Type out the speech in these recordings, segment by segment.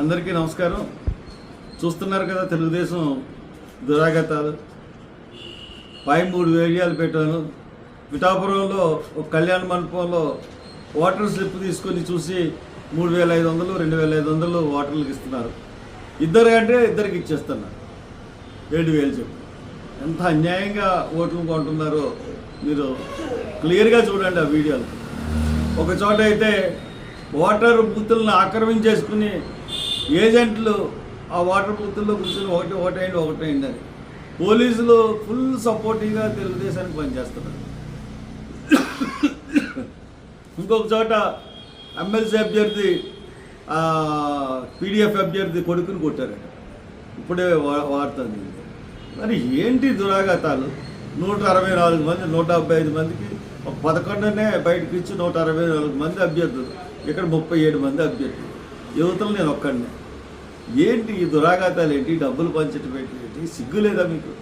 అందరికీ నమస్కారం. చూస్తున్నారు కదా తెలుగుదేశం దురాగతాలు పై మూడు ఏరియాలు పెట్టాను. పిఠాపురంలో ఒక కళ్యాణ మండపంలో వాటర్ స్లిప్ తీసుకొని చూసి మూడు వేల ఐదు వందలు రెండు వేల ఐదు వందలు వాటర్లకు ఇస్తున్నారు. ఇద్దరు అంటే ఇద్దరికి ఇచ్చేస్తున్నారు. ఏడు వేలు చెప్పు. ఎంత అన్యాయంగా ఓట్లు కొంటున్నారో మీరు క్లియర్గా చూడండి ఆ వీడియోలు. ఒక చోట అయితే వాటర్ బూతులను ఆక్రమించేసుకుని ఏజెంట్లు ఆ వాటర్ బూతుల్లో కూర్చొని ఒకటి ఒకటైంది ఒకటైంది అని. పోలీసులు ఫుల్ సపోర్టివ్గా తెలుగుదేశానికి పనిచేస్తున్నారు. ఇంకొక చోట ఎమ్మెల్సీ అభ్యర్థి పీడిఎఫ్ అభ్యర్థి కొడుకుని కొట్టారట. ఇప్పుడే వా- వాడుతుంది మరి ఏంటి దురాఘాతాలు? నూట అరవై నాలుగు మంది నూట డెబ్బై ఐదు మందికి ఒక పదకొండునే బయటకు ఇచ్చి నూట అరవై నాలుగు మంది అభ్యర్థులు. ఇక్కడ ముప్పై ఏడు మంది అభ్యర్థులు. యువతలు నేను ఒక్కడిని. ఏంటి ఈ దురాఘాతాలు ఏంటి? డబ్బులు పంచటం ఏంటి? సిగ్గు లేదా మీకు?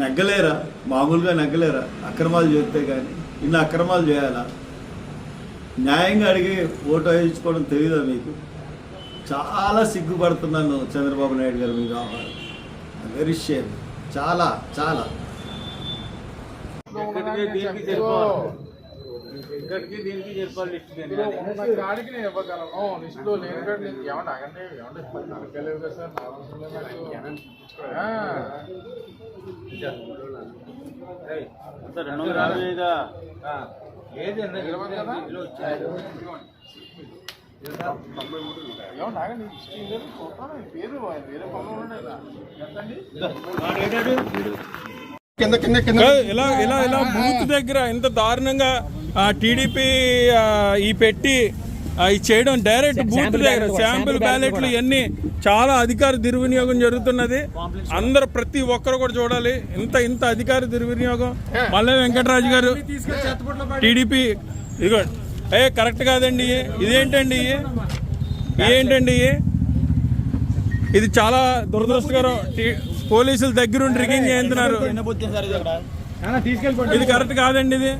నెగ్గలేరా? మామూలుగా నెగ్గలేరా? అక్రమాలు చేస్తే కానీ ఇన్ని అక్రమాలు చేయాలా? న్యాయంగా అడిగి ఓటు వేయించుకోవడం తెలియదా మీకు? చాలా సిగ్గుపడుతున్నాను చంద్రబాబు నాయుడు గారు మీకు వెరీ షేర్ చాలా చాలా. ఎక్కడికి దీనికి జరిపాలి లిస్ట్ కాడికి నేను ఇవ్వగలను. లిస్టులో లేని నేను ఏమన్నా ఆగండి ఏమంటే నరకలేవు కదా సార్ అవసరం రెండు ఐదా? ఏది కదా? ఏమన్నా ఆగండి పేరు వేరే పనులు ఉన్నాయి కదా. కాదు, ఇలా ఇలా ఇలా బూత్ దగ్గర ఇంత దారుణంగా టీడీపీ ఈ పెట్టి ఈ చేయడం డైరెక్ట్ బూత్ దగ్గర శాంపుల్ బ్యాలెట్లు ఇవన్నీ చాలా అధికార దుర్వినియోగం జరుగుతున్నది. అందరు ప్రతి ఒక్కరు కూడా చూడాలి. ఇంత ఇంత అధికార దుర్వినియోగం. మల్లె వెంకటరాజు గారు టీడీపీ ఇదిగో ఏ కరెక్ట్ కాదండి. ఇదేంటండి? ఏంటండి? ఇది చాలా దురదృష్టకరం. పోలీసులు దగ్గరుండి రిగింగ్ చేస్తున్నారు ఇది కరెక్ట్ కాదండి ఇది.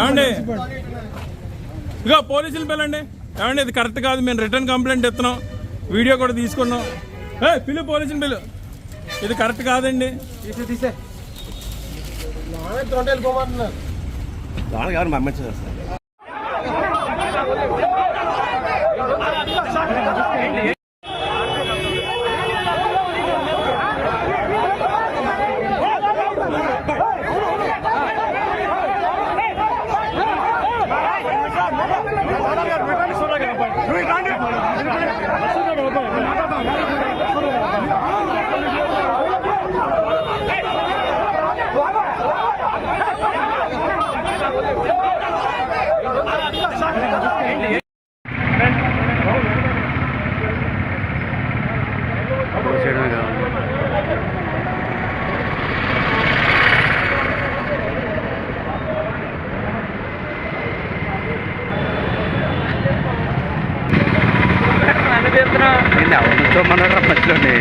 ఏమండి? ఇక పోలీసులు పిల్లండి. ఏమండి ఇది కరెక్ట్ కాదు. మేము రిటర్న్ కంప్లైంట్ ఇస్తున్నాం. వీడియో కూడా తీసుకున్నాం. ఏ పిలు పోలీసులు పిలు. ఇది కరెక్ట్ కాదండి. నేను ఎవరితో మన మధ్యలోనే